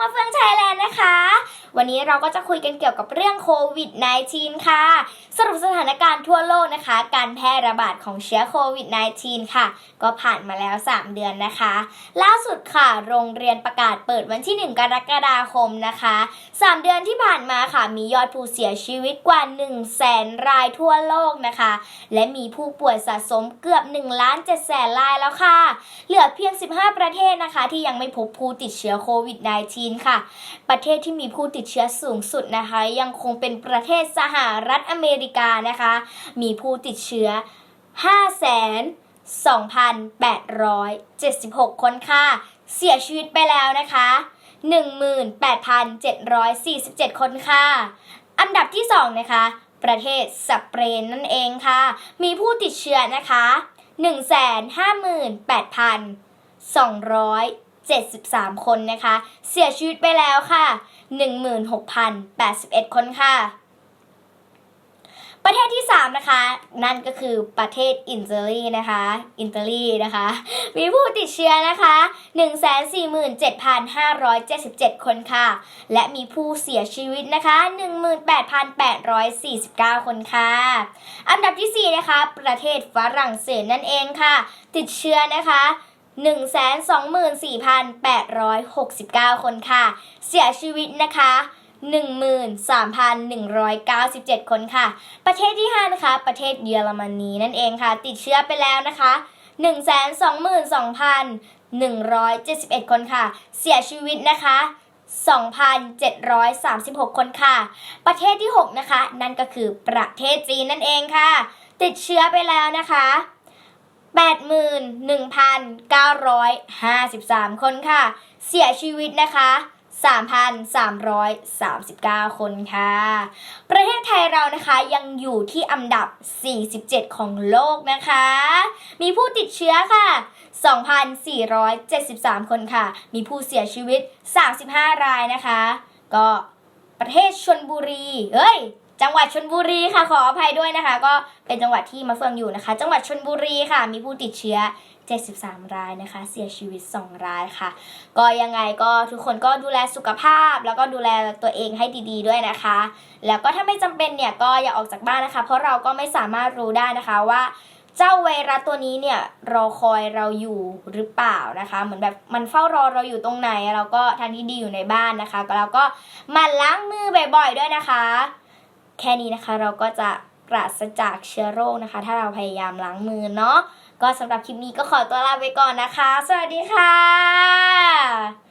มาเฟื วันนี้เราก็จะคุยกันเกี่ยวกับเรื่องโควิด -19 ค่ะ สรุปสถานการณ์ทั่วโลกนะคะ การแพร่ระบาดของเชื้อโควิด -19 ค่ะ ก็ผ่านมาแล้ว 3 เดือนนะคะ ล่าสุดค่ะ โรงเรียนประกาศเปิดวันที่ 1 กรกฎาคมนะคะ 3 เดือนที่ผ่านมาค่ะ มียอดผู้เสียชีวิตกว่า 1 0 0 0 0แสนรายทั่วโลกนะคะ และมีผู้ป่วยสะสมเกือบ1ล้าน7แสนรายแล้วค่ะ เหลือเพียง 15 ประเทศนะคะ ที่ยังไม่พบผู้ติดเชื้อโควิด -19 ค่ะ ประเทศที่มีผู้ติดติดเชื้อสูงสุดนะคะ ยังคงเป็นประเทศสหรัฐอเมริกานะคะ มีผู้ติดเชื้อ5 2,876 คนค่ะ เสียชีวิตไปแล้วนะคะ 18,747 คนค่ะ อันดับที่ 2 นะคะ ประเทศสเปนนั่นเองค่ะ มีผู้ติดเชื้อนะคะ 73 คนนะคะ เสียชีวิตไปแล้วค่ะ 16,081 คนค่ะ ประเทศที่ 3 นะคะ นั่นก็คือประเทศอิตาลีนะคะ อิตาลีนะคะ มีผู้ติดเชื้อนะคะ 147,577 คนค่ะ และมีผู้เสียชีวิตนะคะ 18,849 คนค่ะ อันดับที่ 4 นะคะ ประเทศฝรั่งเศสนั่นเองค่ะ ติดเชื้อนะคะ 124,869 คนค่ะ เสียชีวิตนะคะ13,197 คนค่ะ ประเทศที่ 5 นะคะ ประเทศเยอรมนีนั่นเองค่ะ ติดเชื้อไปแล้วนะคะ 122,171 คนค่ะ เสียชีวิตนะคะ 2,736 คนค่ะ ประเทศที่ 6 นะคะ นั่นก็คือประเทศจีนนั่นเองค่ะ ติดเชื้อไปแล้วนะคะ 81,953 คนค่ะ เสียชีวิตนะคะ 3,339 คนค่ะ ประเทศไทยเรานะคะยังอยู่ที่อันดับ 47 ของโลกนะคะ มีผู้ติดเชื้อค่ะ 2,473 คนค่ะ มีผู้เสียชีวิต 35 รายนะคะ ก็ประเทศชนบุรีเฮ้ย จังหวัดชนบุรีค่ะขออภัยด้วยนะคะ ก็เป็นจังหวัดที่มาเฟืองอยู่นะคะ จังหวัดชนบุรีค่ะ มีผู้ติดเชื้อ 73 รายนะคะ เสียชีวิต 2 รายค่ะ ก็ยังไงก็ทุกคนก็ดูแลสุขภาพ แล้วก็ดูแลตัวเองให้ดี ๆ ด้วยนะคะ แล้วก็ถ้าไม่จำเป็นเนี่ยก็อย่าออกจากบ้านนะคะ เพราะเราก็ไม่สามารถรู้ได้นะคะว่าเจ้าไวรัสตัวนี้เนี่ยรอคอยเราอยู่หรือเปล่านะคะ เหมือนแบบมันเฝ้ารอเราอยู่ตรงไหน เราก็ทางที่ดีอยู่ในบ้านนะคะ ก็เราก็มันล้างมือบ่อยๆด้วยนะคะ แค่นี้นะคะเราก็จะปราศจากเชื้อโรคนะคะ ถ้าเราพยายามล้างมือเนาะก็สำหรับคลิปนี้ก็ขอตัวลาไปก่อนนะคะ สวัสดีค่ะ